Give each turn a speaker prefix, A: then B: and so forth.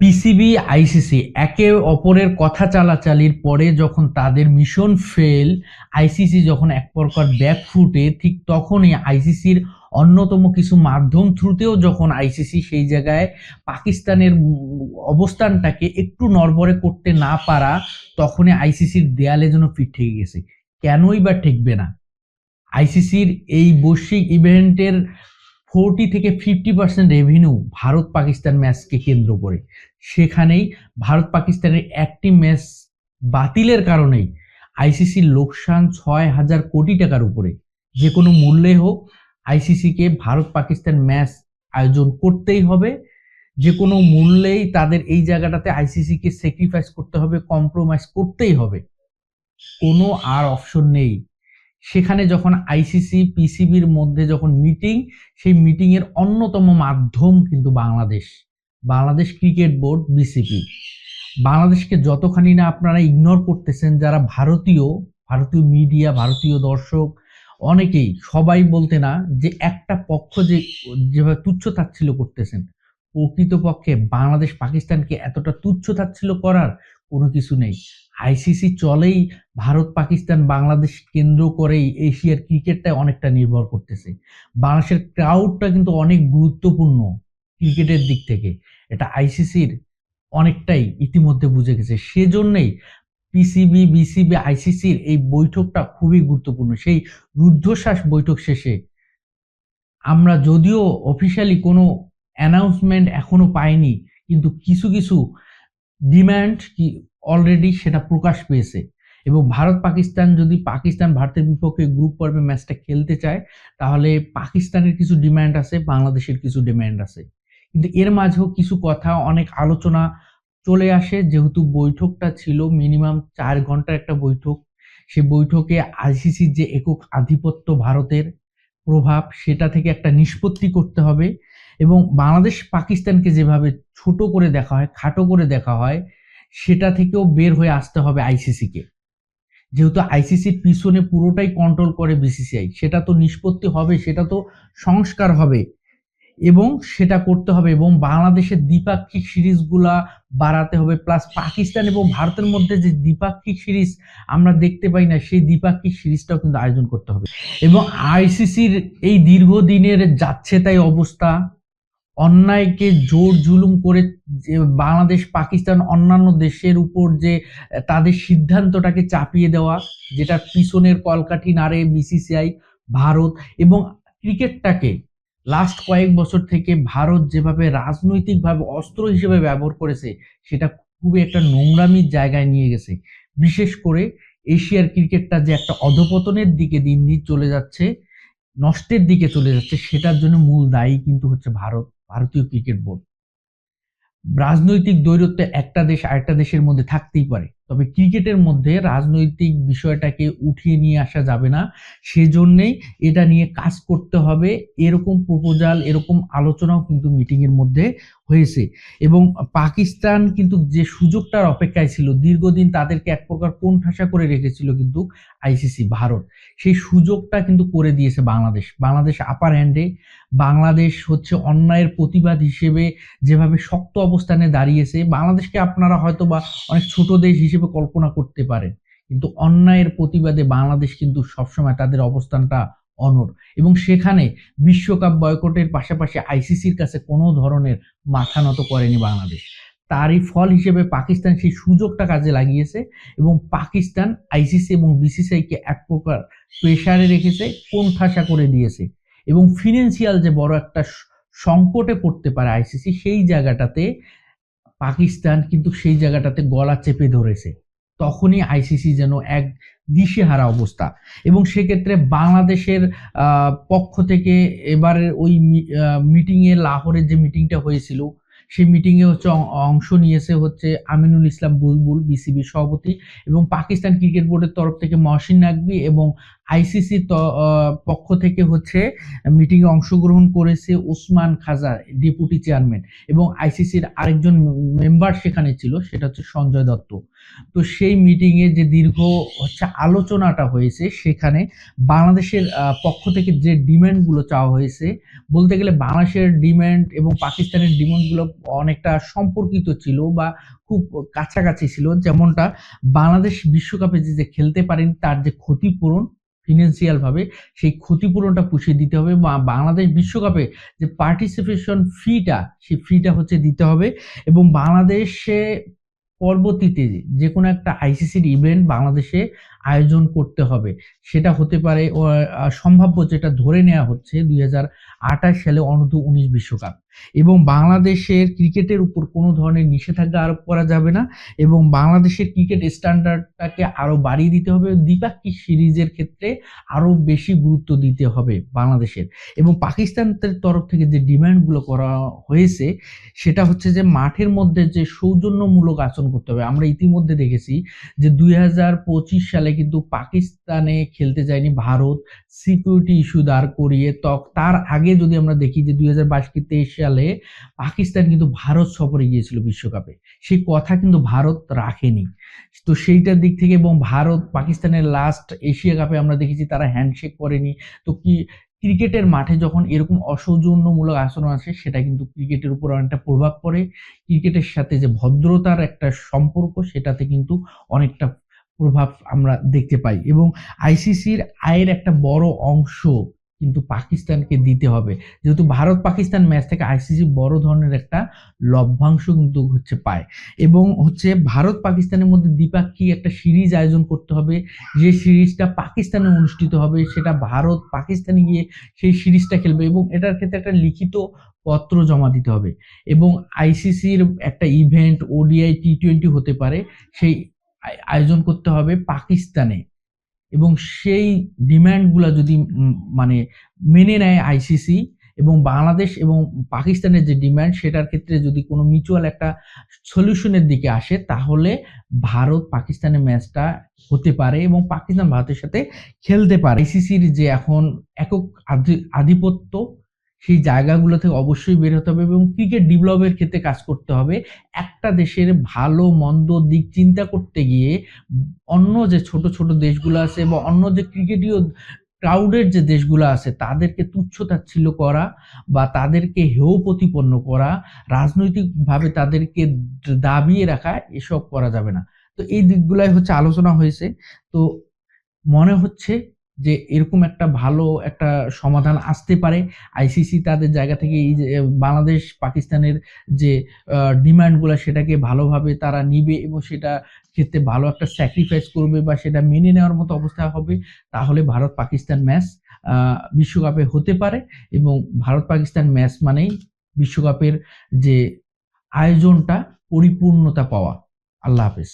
A: PCB, ICC একে অপরের কথা চালাচালির পরে যখন তাদের মিশন ফেল, আইসিসি যখন এক প্রকার ব্যাক ফুটে, ঠিক তখনই আইসিসির অন্যতম কিছু মাধ্যম থ্রুতেও যখন আইসিসি সেই জায়গায় পাকিস্তানের অবস্থানটাকে একটু নড়বড়ে করতে না পারা, তখনই আইসিসির দেয়ালে যেন পিঠ ঠেকে গেছে। কেনই বা ঠেকবে না? আইসিসির এই বৈশ্বিক ইভেন্টের ফোরটি থেকে fifty percent revenue Bharat Pakistan ম্যাচকে কেন্দ্র করে। সেখানেই ভারত পাকিস্তানের একটি ম্যাচ বাতিলের কারণেই আইসিসির লোকসান ছয় হাজার কোটি টাকার উপরে। যে কোনো মূল্যে হোক, আইসিসিকে ভারত পাকিস্তান ম্যাচ আয়োজন করতেই হবে। যে কোনো মূল্যেই তাদের এই জায়গাটাতে আইসিসিকে স্যাক্রিফাইস করতে হবে কম্প্রোমাইজ করতেই হবে। কোনো আর অপশন নেই। সেখানে যখন আইসিসি পিসিবির মধ্যে যখন মিটিং সেই মিটিং এর অন্যতম মাধ্যম কিন্তু Bangladesh. Bangladesh cricket board BCP বাংলাদেশকে যতখানি না আপনারা ইগনোর করতেছেন, যারা ভারতীয় ভারতীয় মিডিয়া ভারতীয় দর্শক, অনেকেই সবাই বলতে না যে একটা পক্ষ যে, যেভাবে তুচ্ছ তাচ্ছিল্য করতেছেন, প্রকৃতপক্ষে বাংলাদেশ পাকিস্তানকে এতটা তুচ্ছ তাচ্ছিল্য করার কোনো কিছু নেই। আইসিসি চলেই ভারত, পাকিস্তান, বাংলাদেশ কেন্দ্র করেই এশিয়ার ক্রিকেটটা অনেকটা নির্ভর করতেছে। বাংলাদেশের ক্রাউডটা কিন্তু অনেক গুরুত্বপূর্ণ ক্রিকেটের দিক থেকে। এটা আইসিসির অনেকটাই ইতিমধ্যে বুঝে গেছে। সেজন্যই পিসিবি, বিসিবি, আইসিসির এই বৈঠকটা খুবই গুরুত্বপূর্ণ। সেই রুদ্ধশ্বাস বৈঠক শেষে আমরা যদিও অফিসিয়ালি কোনো অ্যানাউন্সমেন্ট এখনও পাইনি, কিন্তু কিছু কিছু ডিম্যান্ড কি অলরেডি সেটা প্রকাশ পেয়েছে। এবং ভারত, পাকিস্তান যদি পাকিস্তান, ভারতের বিপক্ষে গ্রুপ পর্বে ম্যাচটা খেলতে চায়, তাহলে পাকিস্তানের কিছু ডিম্যান্ড আছে, বাংলাদেশের কিছু ডিম্যান্ড আছে। কিন্তু এর মাঝেও কিছু কথা, অনেক আলোচনা চলে আসে। যেহেতু বৈঠকটা ছিল মিনিমাম চার ঘণ্টার একটা বৈঠক। সে বৈঠকে আইসিসির যে একক আধিপত্য ভারতের প্রভাব, সেটা থেকে একটা নিষ্পত্তি করতে হবে। এবং বাংলাদেশ পাকিস্তানকে যেভাবে ছোট করে দেখা হয়, খাটো করে দেখা হয় সেটা থেকেও বের হয়ে আসতে হবে আইসিসিকে যেহেতু আইসিসির পিছনে পুরোটাই কন্ট্রোল করে বিসিসিআই সেটা তো নিষ্পত্তি হবে, সেটা তো সংস্কার হবে। এবং সেটা করতে হবে এবং বাংলাদেশের দ্বিপাক্ষিক সিরিজগুলা বাড়াতে হবে প্লাস পাকিস্তান এবং ভারতের মধ্যে যে দ্বিপাক্ষিক সিরিজ আমরা দেখতে পাই না, সেই দ্বিপাক্ষিক সিরিজটাও কিন্তু আয়োজন করতে হবে। এবং আইসিসির এই দীর্ঘদিনের যাচ্ছে তাই অবস্থা অন্যায়কে জোর জুলুম করে যে বাংলাদেশ, পাকিস্তান অন্যান্য দেশের উপর যে তাদের সিদ্ধান্তটাকে চাপিয়ে দেওয়া, যেটা পিছনের কলকাঠি নাড়ে বিসিসিআই ভারত এবং ক্রিকেটটাকে লাস্ট কয়েক বছর থেকে ভারত যেভাবে রাজনৈতিকভাবে অস্ত্র হিসেবে ব্যবহার করেছে, সেটা খুবই একটা নোংরামির জায়গায় নিয়ে গেছে। বিশেষ করে এশিয়ার ক্রিকেটটা যে একটা অধপতনের দিকে দিন দিন চলে যাচ্ছে, নষ্টের দিকে চলে যাচ্ছে, সেটার জন্য মূল দায়ী কিন্তু হচ্ছে ভারত। ভারতীয় ক্রিকেট বোর্ড। রাজনৈতিক দৈরত্ব একটা দেশ আরেকটা দেশের মধ্যে থাকতেই পারে। তবে ক্রিকেটের মধ্যে রাজনৈতিক বিষয়টাকে উঠিয়ে নিয়ে আসা যাবে না। সেজন্যেই এটা নিয়ে কাজ করতে হবে। এরকম প্রপোজাল এরকম আলোচনাও কিন্তু মিটিংয়ের মধ্যে হয়েছে। এবং পাকিস্তান কিন্তু যে সুযোগটার অপেক্ষায় ছিল, দীর্ঘদিন তাদেরকে এক প্রকার কোণঠাসা করে রেখেছিল কিন্তু আইসিসি, ভারত। সেই সুযোগটা কিন্তু করে দিয়েছে বাংলাদেশ। বাংলাদেশ আপার হ্যান্ডে বাংলাদেশ হচ্ছে অন্যায়ের প্রতিবাদ হিসেবে যেভাবে শক্ত অবস্থানে দাঁড়িয়েছে, বাংলাদেশকে আপনারা হয়তো বা অনেক ছোট দেশ হিসেবে কল্পনা করতে পারেন। কিন্তু অন্যায়ের প্রতিবাদে বাংলাদেশ কিন্তু সবসময় তাদের অবস্থানটা অনর এবং সেখানে বিশ্বকাপ বয়কটের পাশাপাশি আইসিসির কাছে কোনো ধরনের মাথা নত করেনি বাংলাদেশ। তারই ফল হিসেবে পাকিস্তান সেই সুযোগটা কাজে লাগিয়েছে এবং পাকিস্তান আইসিসি এবং বিসিসিআইকে এক প্রকার প্রেসারে রেখেছে কোণঠাসা করে দিয়েছে। এবং ফিনান্সিয়াল যে বড় একটা সংকটে পড়তে পারে আইসিসি, সেই জায়গাটাতে পাকিস্তান কিন্তু সেই জায়গাটাতে গলা চেপে ধরেছে। তখনই আইসিসি যেন এক দিশেহারা অবস্থা। এবং সেক্ষেত্রে বাংলাদেশের পক্ষ থেকে এবারের ওই মিটিংয়ে লাহোরের যে মিটিংটা হয়েছিল, সেই মিটিংয়ে হচ্ছে অংশ নিয়েছে হচ্ছে আমিনুল ইসলাম বুলবুল বিসিবি সভাপতি এবং পাকিস্তান ক্রিকেট বোর্ডের তরফ থেকে মহসিন নাকবি এবং আইসিসি পক্ষ থেকে হচ্ছে মিটিং এ অংশগ্রহণ করেছে ওসমান খাজা, ডেপুটি চেয়ারম্যান এবং আইসিসির আরেকজন মেম্বার সেখানে ছিল, সেটা হচ্ছে সঞ্জয় দত্ত। তো সেই মিটিং এ যে দীর্ঘ হচ্ছে আলোচনাটা হয়েছে, সেখানে বাংলাদেশের পক্ষ থেকে যে ডিমান্ডগুলো চাওয়া হয়েছে, বলতে গেলে বাংলাদেশের ডিমান্ড এবং পাকিস্তানের ডিমান্ডগুলো অনেকটা সম্পর্কিত ছিল বা খুব কাছাকাছি ছিল। যেমনটা বাংলাদেশ বিশ্বকাপে যে খেলতে পারেন, তার যে ক্ষতিপূরণ ফিনান্সিয়াল ভাবে সেই ক্ষতিপূরণটা পুষিয়ে দিতে হবে বা বাংলাদেশ বিশ্বকাপে যে পার্টিসিপেশন ফিটা সেই ফিটা হচ্ছে দিতে হবে এবং বাংলাদেশে পরবর্তীতে যে কোনো একটা আইসিসির ইভেন্ট বাংলাদেশে আয়োজন করতে হবে। সেটা হতে পারে সম্ভাব্য যেটা ধরে নেওয়া হচ্ছে দুই হাজার আঠাশ সালে অনূর্ধ্ব উনিশ বিশ্বকাপ। এবং বাংলাদেশের ক্রিকেটের উপর কোনো ধরনের নিষেধাজ্ঞা আরোপ করা যাবে না এবং বাংলাদেশের ক্রিকেট স্ট্যান্ডার্ডটাকে আরও বাড়িয়ে দিতে হবে, দ্বিপাক্ষিক সিরিজের ক্ষেত্রে আরও বেশি গুরুত্ব দিতে হবে বাংলাদেশের। এবং পাকিস্তানের তরফ থেকে যে ডিমান্ডগুলো করা হয়েছে, সেটা হচ্ছে যে মাঠের মধ্যে যে সৌজন্যমূলক আচরণ করতে হবে। আমরা ইতিমধ্যে দেখেছি যে দুই হাজার পঁচিশ সালে কিন্তু পাকিস্তানে খেলতে যায়নি ভারত। সিকিউরিটি ইস্যু দাঁড় করিয়ে তক তার আগে যদি আমরা দেখি যে দুই হাজার বাইশ তেইশ সালে পাকিস্তান কিন্তু ভারত সফরে গিয়েছিল বিশ্বকাপে। সেই কথা কিন্তু ভারত রাখেনি। তো সেইটার দিক থেকে এবং ভারত পাকিস্তানের লাস্ট এশিয়া কাপে আমরা দেখেছি তারা হ্যান্ডশেক করেনি। তো কি ক্রিকেটের মাঠে যখন এরকম অসৌজন্যমূলক আচরণ আসে, সেটা কিন্তু ক্রিকেটের উপর অনেকটা প্রভাব পড়ে। ক্রিকেটের সাথে যে ভদ্রতার একটা সম্পর্ক, সেটাতে কিন্তু অনেকটা প্রভাব আমরা দেখতে পাই। এবং আইসিসির আয়ের একটা বড় অংশ কিন্তু পাকিস্তানকে দিতে হবে। যেহেতু ভারত পাকিস্তান ম্যাচ থেকে আইসিসি বড় ধরনের একটা লভ্যাংশ কিন্তু হচ্ছে পায়। এবং হচ্ছে ভারত পাকিস্তানের মধ্যে দ্বিপাক্ষিক একটা সিরিজ আয়োজন করতে হবে। যে সিরিজটা পাকিস্তানে অনুষ্ঠিত হবে, সেটা ভারত পাকিস্তানে গিয়ে সেই সিরিজটা খেলবে এবং এটার ক্ষেত্রে একটা লিখিত পত্র জমা দিতে হবে। এবং আইসিসির একটা ইভেন্ট ওডিআই টি টোয়েন্টি হতে পারে, সেই আয়োজন করতে হবে পাকিস্তানে। এবং সেই ডিম্যান্ডগুলো যদি মানে মেনে নেয় আইসিসি এবং বাংলাদেশ এবং পাকিস্তানের যে ডিম্যান্ড, সেটার ক্ষেত্রে যদি কোনো মিউচুয়াল একটা সলিউশনের দিকে আসে, তাহলে ভারত পাকিস্তানের ম্যাচটা হতে পারে এবং পাকিস্তান ভারতের সাথে খেলতে পারে। আইসিসির যে এখন একক আধি- আধিপত্য সেই জায়গাগুলো থেকে অবশ্যই বের হতে হবে এবং ক্রিকেট ডেভেলপের ক্ষেত্রে কাজ করতে হবে। একটা দেশের ভালো, মন্দ দিক চিন্তা করতে গিয়ে অন্য যে ছোট ছোট দেশগুলো আছে বা অন্য যে ক্রিকেটীয় ক্রাউডের যে দেশগুলো আছে, তাদেরকে তুচ্ছ তাচ্ছিল্য করা বা তাদেরকে হেয় প্রতিপন্ন করা, রাজনৈতিকভাবে তাদেরকে দাবিয়ে রাখা, এসব করা যাবে না। তো এই দিকগুলাই হচ্ছে আলোচনা হয়েছে। তো মনে হচ্ছে যে এরকম একটা ভালো একটা সমাধান আসতে পারে। আইসিসি তাদের জায়গা থেকে এই যে বাংলাদেশ, পাকিস্তানের যে ডিমান্ডগুলো সেটাকে ভালোভাবে তারা নিবে এবং সেটা ক্ষেত্রে ভালো একটা স্যাক্রিফাইস করবে বা সেটা মেনে নেওয়ার মতো অবস্থা হবে, তাহলে ভারত পাকিস্তান ম্যাচ বিশ্বকাপে হতে পারে এবং ভারত পাকিস্তান ম্যাচ মানেই বিশ্বকাপের যে আয়োজনটা, পরিপূর্ণতা পাওয়া। আল্লাহ হাফেজ।